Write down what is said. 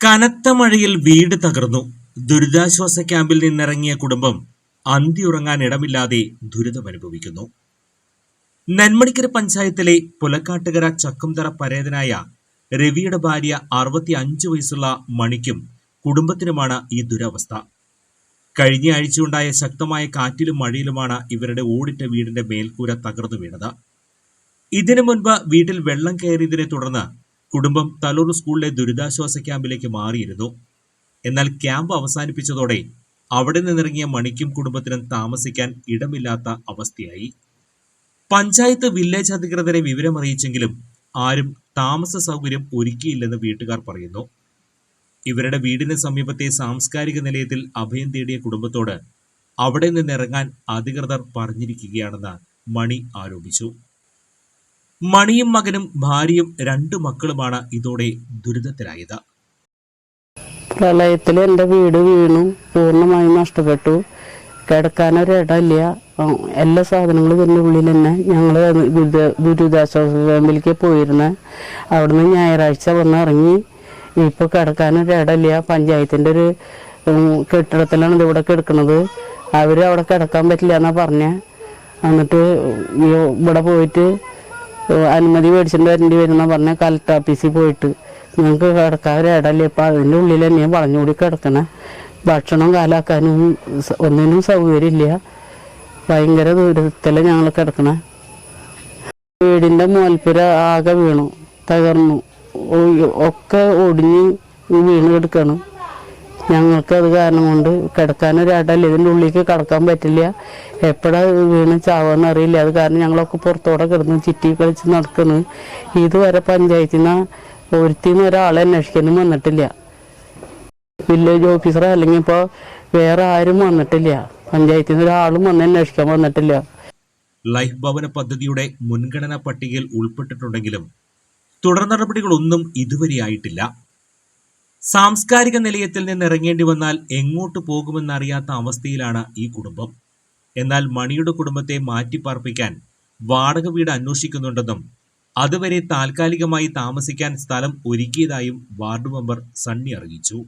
കനത്ത മഴയിൽ വീട് തകർന്നു. ദുരിതാശ്വാസ ക്യാമ്പിൽ നിന്നിറങ്ങിയ കുടുംബം അന്തിയുറങ്ങാൻ ഇടമില്ലാതെ ദുരിതമനുഭവിക്കുന്നു നന്മണിക്കര പഞ്ചായത്തിലെ പുലക്കാട്ടുകര ചക്കുംതറ പരേതനായ രവിയുടെ ഭാര്യ അറുപത്തി അഞ്ച് വയസ്സുള്ള മണിക്കും കുടുംബത്തിനുമാണ് ഈ ദുരവസ്ഥ. കഴിഞ്ഞ ആഴ്ചയുണ്ടായ ശക്തമായ കാറ്റിലും മഴയിലുമാണ് ഇവരുടെ ഓടിട്ട വീടിന്റെ മേൽക്കൂര തകർന്നു വീണത്. ഇതിനു മുൻപ് വീട്ടിൽ വെള്ളം കയറിയതിനെ തുടർന്ന് കുടുംബം തലൂർ സ്കൂളിലെ ദുരിതാശ്വാസ ക്യാമ്പിലേക്ക് മാറിയിരുന്നു. എന്നാൽ ക്യാമ്പ് അവസാനിപ്പിച്ചതോടെ അവിടെ നിന്നിറങ്ങിയ മണിക്കും കുടുംബത്തിനും താമസിക്കാൻ ഇടമില്ലാത്ത അവസ്ഥയായി. പഞ്ചായത്ത് വില്ലേജ് അധികൃതരെ വിവരമറിയിച്ചെങ്കിലും ആരും താമസ സൗകര്യം ഒരുക്കിയില്ലെന്ന് വീട്ടുകാർ പറയുന്നു. ഇവരുടെ വീടിന് സമീപത്തെ സാംസ്കാരിക നിലയത്തിൽ അഭയം തേടിയ കുടുംബത്തോട് അവിടെ നിന്നിറങ്ങാൻ അധികൃതർ പറഞ്ഞിരിക്കുകയാണെന്ന് മണി ആരോപിച്ചു. മണിയും മകനും ഭാര്യയും രണ്ടു മക്കളുമാണ് ഇതോടെ ദുരിതത്തിലായത്. പ്രളയത്തിൽ എന്റെ വീട് വീണു. പൂർണമായും നഷ്ടപ്പെട്ടു. കിടക്കാനൊരിടമില്ല എല്ലാ സാധനങ്ങളും ഇതിന്റെ ഉള്ളിൽ തന്നെ. ഞങ്ങൾ ദുരിതാശ്വാസ ക്യാമ്പിലേക്ക് പോയിരുന്നത് അവിടുന്ന് ഞായറാഴ്ച വന്ന് ഇറങ്ങി. ഇപ്പോൾ കിടക്കാനൊരിടമില്ല പഞ്ചായത്തിന്റെ ഒരു കെട്ടിടത്തിലാണ് ഇത് ഇവിടെ കിടക്കുന്നത്. അവർ അവിടെ കിടക്കാൻ പറ്റില്ല എന്നാണ് പറഞ്ഞത് എന്നിട്ട് ഇവിടെ പോയിട്ട് അനുമതി മേടിച്ചിട്ട് വരേണ്ടി വരുന്ന പറഞ്ഞ കലക്ടർ ഓഫീസിൽ പോയിട്ട്. ഞങ്ങൾക്ക് കിടക്കാൻ ഇടല്ലേ ഇപ്പം അതിന്റെ ഉള്ളിൽ തന്നെ വളഞ്ഞുകൂടി കിടക്കണേ. ഭക്ഷണം കാലാക്കാനും ഒന്നിനും സൗകര്യമില്ല. ഭയങ്കര ദൂരത്തിലാണ് ഞങ്ങൾ കിടക്കണേ. വീടിന്റെ മോൽപ്പുര ആകെ വീണു തകർന്നു. ഒക്കെ ഒടിഞ്ഞ് വീണ് കിടക്കണം. ഞങ്ങൾക്ക് അത് കാരണം കൊണ്ട് കിടക്കാനൊരു ഇടല്ല ഇതിന്റെ ഉള്ളിലേക്ക് കിടക്കാൻ പറ്റില്ല. എപ്പോഴാ വീണ് ചാവാന്ന് അറിയില്ല. അത് കാരണം ഞങ്ങളൊക്കെ പുറത്തോടെ കിടന്ന് ചിറ്റി കളിച്ച് നടക്കുന്നു ഇതുവരെ പഞ്ചായത്തിൽ നിന്ന് ഒരുത്തിന്ന് ഒരാളെ അന്വേഷിക്കാനും വന്നിട്ടില്ല. വില്ലേജ് ഓഫീസർ അല്ലെങ്കിൽ ഇപ്പോൾ വേറെ ആരും വന്നിട്ടില്ല. പഞ്ചായത്തിൽ നിന്ന് ഒരാളും വന്ന് അന്വേഷിക്കാൻ വന്നിട്ടില്ല. ലൈഫ് ഭവന പദ്ധതിയുടെ മുൻഗണനാ പട്ടികയിൽ ഉൾപ്പെട്ടിട്ടുണ്ടെങ്കിലും തുടർ നടപടികളൊന്നും ഇതുവരെയായിട്ടില്ല സാംസ്കാരിക നിലയത്തിൽ നിന്ന് ഇറങ്ങേണ്ടി വന്നാൽ എങ്ങോട്ട് പോകുമെന്നറിയാത്ത അവസ്ഥയിലാണ് ഈ കുടുംബം. എന്നാൽ മണിയുടെ കുടുംബത്തെ മാറ്റിപ്പാർപ്പിക്കാൻ വാടക വീട് അന്വേഷിക്കുന്നുണ്ടെന്നും അതുവരെ താൽക്കാലികമായി താമസിക്കാൻ സ്ഥലം ഒരുക്കിയതായും വാർഡ് മെമ്പർ സണ്ണി അറിയിച്ചു.